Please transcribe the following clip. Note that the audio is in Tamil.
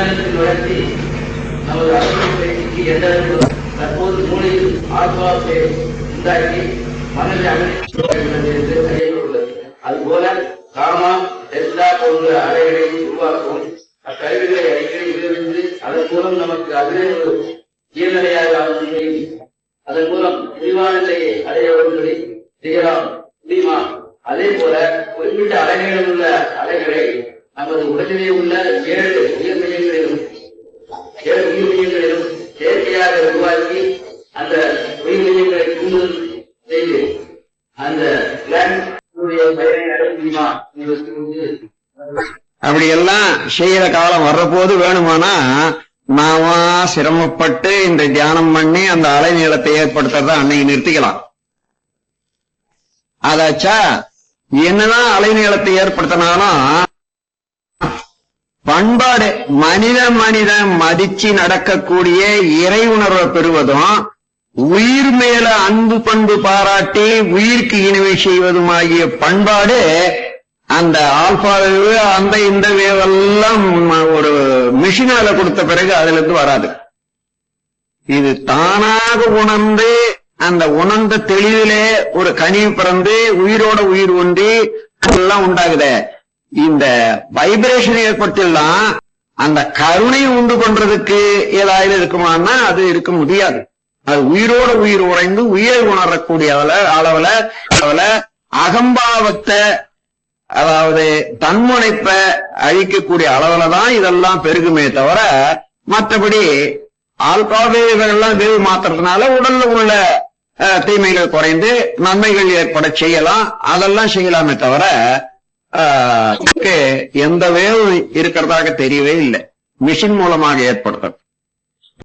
விஞ்ஞானத்தில் வளர்ச்சி நமது அரசியல் பயிற்சிக்கு எந்த தற்போது மூளையில் ஆத்மாவை உண்டாக்கி மனதை அமைந்துள்ளது என்று அறியப்பட்டுள்ளது. அதுபோல காமா டெஸ்லா போன்ற அலைகளை உருவாக்கும் அக்கருவிகளை அடிக்கடி விளைவித்து அதன் மூலம் நமக்கு அதுவே ஒரு கீழ்நிலையாக அமைந்ததை அதன் மூலம் விரிவான நிலையை அடைய அடையவர்களை செய்யலாம். முடியுமா அதே போல குறிப்பிட்ட அலைகளில் உள்ள அலைகளை நமது உடலிலே உள்ள ஏழு உயிர் மையங்களிலும் ஏழு உயிர் மையங்களிலும் செயற்கையாக உருவாக்கி அந்த உயிர் மையங்களை தூண்டல் செய்து அந்த அப்படி எல்லாம் செய்யற காலம் வர்றபோது வேணுமானா நாம சிரமப்பட்டு இந்த தியானம் பண்ணி அந்த அலை நீளத்தை ஏற்படுத்துறத அன்னைக்கு நிறுத்திக்கலாம். அதாச்சா என்னதான் அலை நீளத்தை ஏற்படுத்தினாலும் பண்பாடு மனித மனிதன் மதிச்சு நடக்கக்கூடிய இறை உணர்வை பெறுவதும் உயிர் மேல அன்பு பண்பு பாராட்டி உயிருக்கு இனிமை செய்வதுமாகிய பண்பாடு அந்த ஆல்பா வேவு அந்த இந்த வேவெல்லாம் ஒரு மிஷினால கொடுத்த பிறகு அதுல இருந்து வராது. இது தானாக உணர்ந்து அந்த உணர்ந்த தெளிவிலே ஒரு கனி பிறந்து உயிரோட உயிர் ஒன்றி எல்லாம் உண்டாகுதே. இந்த வைப்ரேஷன் ஏற்பட்டுலாம் அந்த கருணை உண்டு பண்றதுக்கு ஏதாவது இருக்குமான்னா அது இருக்க முடியாது. அது உயிரோட உயிர் உறைந்து உயிரை உணரக்கூடிய அளவுல அளவுல அளவுல அகம்பாவத்தை அதாவது தன்முனைப்ப அழிக்கக்கூடிய அளவுல தான் இதெல்லாம் பெருகுமே தவிர மற்றபடி ஆல்கா வேவுகள்லாம் வேவு மாத்துறதுனால உடல்ல உள்ள தீமைகள் குறைந்து நன்மைகள் ஏற்பட செய்யலாம். அதெல்லாம் செய்யலாமே தவிர எந்த வேவும் இருக்கிறதாக தெரியவே இல்லை. மிஷின் மூலமாக ஏற்படுத்துறது